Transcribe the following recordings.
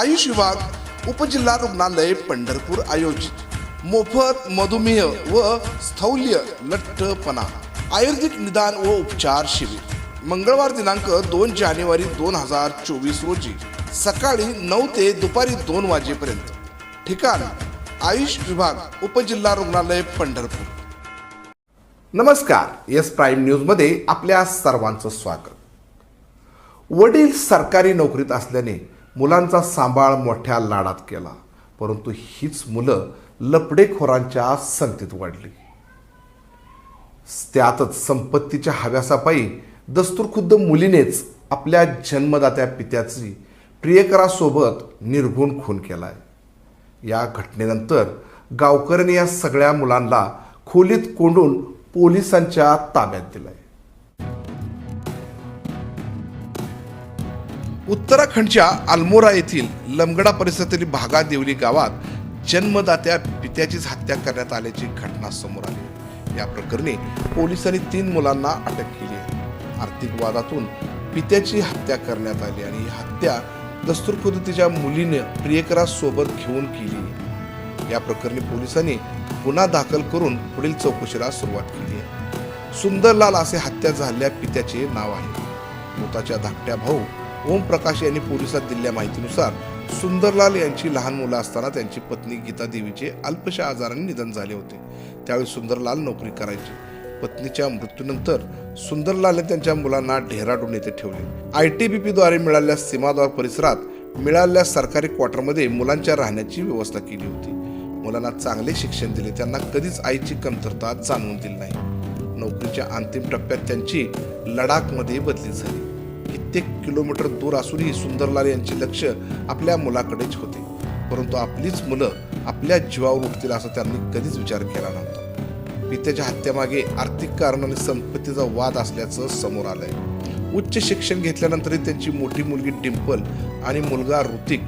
आयुष विभाग उपजिल्हा रुग्णालय पंढरपूर आयोजित. मोफत मधुमेह व स्थौल्य लठ्ठपणा. आयुर्वेदिक निदान व उपचार शिबिर. मंगळवार दिनांक दोन जानेवारी दोन हजार चोवीस रोजी. सकाळी नऊ ते दुपारी दोन वाजेपर्यंत. ठिकाण आयुष विभाग उपजिल्हा रुग्णालय पंढरपूर. नमस्कार. एस प्राईम न्यूजमध्ये आपल्या सर्वांचं स्वागत. वडील सरकारी नोकरीत असल्याने मुलांचा सांभाळ मोठ्या लाडात केला. परंतु हीच मुलं लपडेखोरांच्या संगतीत वाढली. त्यातच संपत्तीच्या हव्यासापायी दस्तूरखुद्द मुलीनेच आपल्या जन्मदात्या पित्याची प्रियकरासोबत निर्गुण खून केलाय. या घटनेनंतर गावकऱ्यांनी या सगळ्या मुलांना खोलीत कोंडून पोलिसांच्या ताब्यात दिलंय. उत्तराखंडच्या अल्मोरा येथील लमगडा परिसरातील भागा देवली गावात जन्मदात्या पित्याचीच हत्या करण्यात आल्याची घटना समोर आली. या प्रकरणी पोलिसांनी तीन मुलांना अटक केली आहे. आर्थिक वादातून पित्याची हत्या करण्यात आली आणि ही हत्या दस्तुरखुद तिच्या मुलीने प्रियकरासोबत घेऊन केली. या प्रकरणी पोलिसांनी गुन्हा दाखल करून पुढील चौकशीला सुरुवात केली आहे. सुंदरलाल असे हत्या झालेल्या पित्याचे नाव आहे. मृताच्या धाकट्या भाऊ ओमप्रकाश यांनी पोलिसात दिलेल्या माहितीनुसार सुंदरलाल यांची लहान मुलं असताना त्यांची पत्नी गीता देवीचे अल्पशा आजाराने निधन झाले होते. त्यावेळी सुंदरलाल नोकरी करायची. पत्नीच्या मृत्यूनंतर सुंदरलालने त्यांच्या मुलांना डेहराडून येथे ठेवले. आय टी बी पीद्वारे मिळालेल्या सीमाद्वार परिसरात मिळालेल्या सरकारी क्वार्टरमध्ये मुलांच्या राहण्याची व्यवस्था केली होती. मुलांना चांगले शिक्षण दिले. त्यांना कधीच आईची कमतरता जाणवून दिली नाही. नोकरीच्या अंतिम टप्प्यात त्यांची लडाखमध्ये बदली झाली. कित्येक किलोमीटर दूर असूनही सुंदरलाल यांचे लक्ष आपल्या मुलाकडेच होते. परंतु आपलीच मुलं आपल्या जीवावर उठतील असा त्यांनी कधीच विचार केला नव्हता. पित्याच्या हत्येमागे आर्थिक कारण आणि संपत्तीचा वाद असल्याचं समोर आलंय. उच्च शिक्षण घेतल्यानंतरही त्यांची मोठी मुलगी डिम्पल आणि मुलगा ऋतिक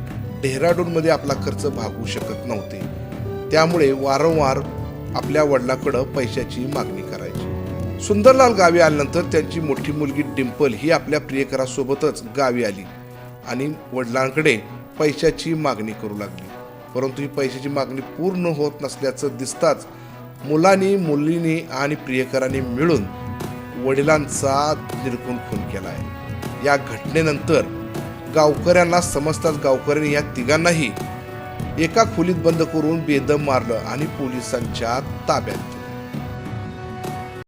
डेहराडूनमध्ये आपला खर्च भागवू शकत नव्हते. त्यामुळे वारंवार आपल्या वडिलाकडं पैशाची मागणी सुंदरलाल गावी आल्यानंतर त्यांची मोठी मुलगी डिम्पल ही आपल्या प्रियकरासोबतच गावी आली आणि वडिलांकडे पैशाची मागणी करू लागली. परंतु ही पैशाची मागणी पूर्ण होत नसल्याचं दिसताच मुलांनी मुलींनी आणि प्रियकरांनी मिळून वडिलांचा निरकून खून केला आहे या घटनेनंतर गावकऱ्यांना समजताच गावकऱ्यांनी या तिघांनाही एका खोलीत बंद करून बेदम मारलं आणि पोलिसांच्या ताब्यात दिलं